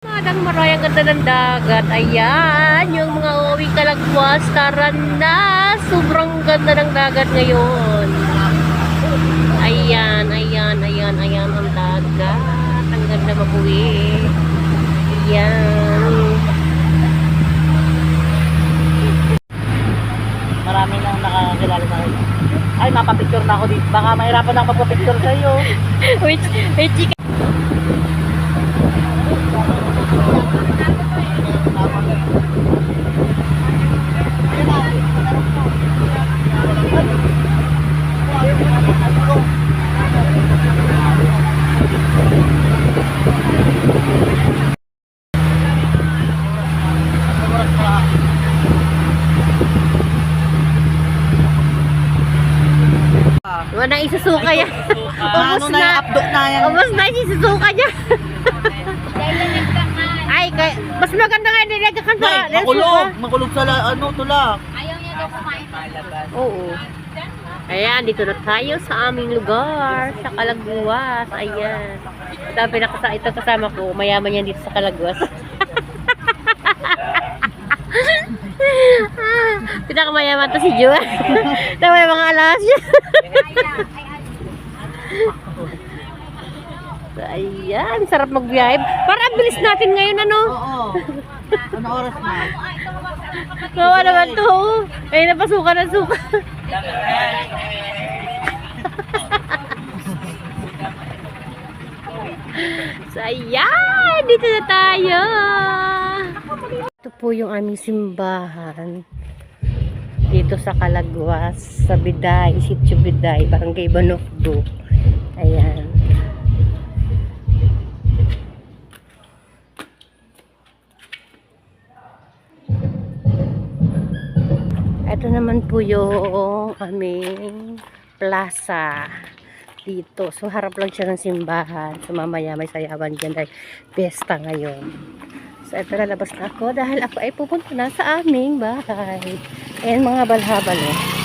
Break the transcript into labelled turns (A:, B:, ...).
A: Madang maray ang ganda ng dagat. Ayan, yung mga uwi kalagwas. Tara na! Sobrang ganda ng dagat ngayon. Ayan, ayan, ayan, ayan ang dagat. Ang ganda mag-uwi. Ayan.
B: Marami nang nakakakilala sa akin. Ay, mapapicture na ako dito. Baka mahirapan ako magpapicture sa iyo.
A: Wait, wait, chika. Wala na isusuka yan.
B: ano na yung?
A: Ubus na isusuka niya. Maganda nga nilagay ka sa
B: Nay, makulog. Makulog sa la- ano, tulak.
A: Oo. Ayan, dito na tayo sa aming lugar, sa Kalagwas. Ayan. Ito ang pinakasa, ito kasama ko, mayaman yan dito sa Kalagwas. Pinakamayaman to si Juan. Ito may mga alas niya. So, ayan, sarap magbiyahe. Para ang bilis natin ngayon, ano?
B: Oo. Ano oras na?
A: Kawa naman to. Ay, napasukan ng suka. so, ayan! Dito na tayo! Ito po yung aming simbahan. Dito sa Kalagwas, sa Biday, Sitio Biday, Barangay Banokdo. Ayan. Ito naman po yung aming plaza dito. So, harap lang siya ng simbahan. So, mamaya may sayawan dyan dahil pesta ngayon. So, ito lalabas na ako dahil ako ay pupunta na sa aming bahay. Ayan mga balhabal eh.